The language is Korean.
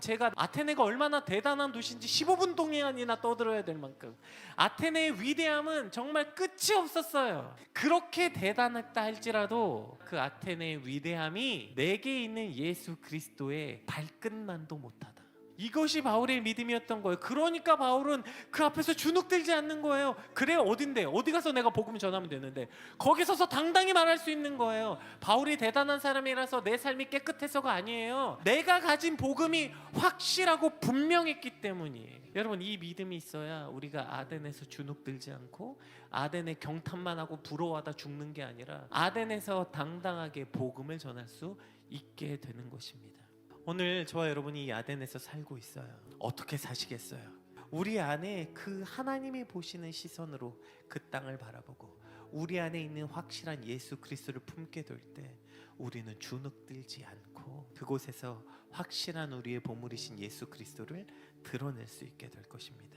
제가 아테네가 얼마나 대단한 도시인지 15분 동안이나 떠들어야 될 만큼 아테네의 위대함은 정말 끝이 없었어요. 그렇게 대단했다 할지라도 그 아테네의 위대함이 내게 있는 예수 그리스도의 발끝만도 못하다. 이것이 바울의 믿음이었던 거예요. 그러니까 바울은 그 앞에서 주눅들지 않는 거예요. 그래 어딘데? 어디 가서 내가 복음 전하면 되는데 거기 서서 당당히 말할 수 있는 거예요. 바울이 대단한 사람이라서 내 삶이 깨끗해서가 아니에요. 내가 가진 복음이 확실하고 분명했기 때문이에요. 여러분 이 믿음이 있어야 우리가 아덴에서 주눅들지 않고 아덴의 경탄만 하고 부러워하다 죽는 게 아니라 아덴에서 당당하게 복음을 전할 수 있게 되는 것입니다. 오늘 저와 여러분이 이 아덴에서 살고 있어요. 어떻게 사시겠어요? 우리 안에 그 하나님이 보시는 시선으로 그 땅을 바라보고 우리 안에 있는 확실한 예수 그리스도를 품게 될 때 우리는 주눅들지 않고 그곳에서 확실한 우리의 보물이신 예수 그리스도를 드러낼 수 있게 될 것입니다.